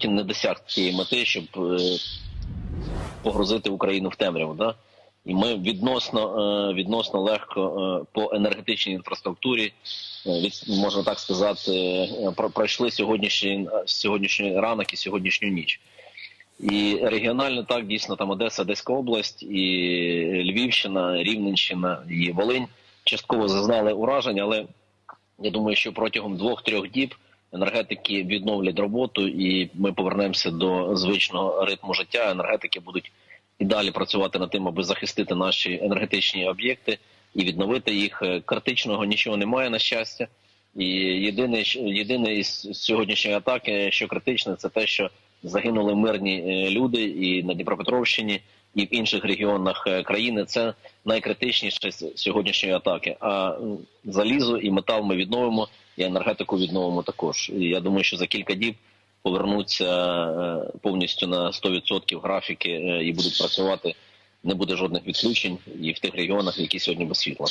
Путін не досяг цієї мети, щоб е, погрузити Україну в темряву. Да? І ми відносно е, відносно легко е, по енергетичній інфраструктурі, від можна так сказати, про- пройшли сьогоднішній сьогоднішній ранок і сьогоднішню ніч. І регіонально так дійсно там Одеса, Одеська область, і Львівщина, Рівненщина і Волинь частково зазнали уражень, але я думаю, що протягом двох-трьох діб енергетики відновлять роботу, і ми повернемося до звичного ритму життя. Енергетики будуть і далі працювати над тим, аби захистити наші енергетичні об'єкти і відновити їх. Е, Критичного нічого немає на щастя. І єдине, єдине із сьогоднішньої атаки, що критичне, це те, що загинули мирні е, люди і на Дніпропетровщині, і в інших регіонах е, країни. Це найкритичніше сьогоднішньої атаки. А залізо і метал ми відновимо, і енергетику відновимо також. І я думаю, що за кілька діб повернуться е, повністю на 100% графіки е, і будуть працювати. Не буде жодних відключень і в тих регіонах, які сьогодні без світла.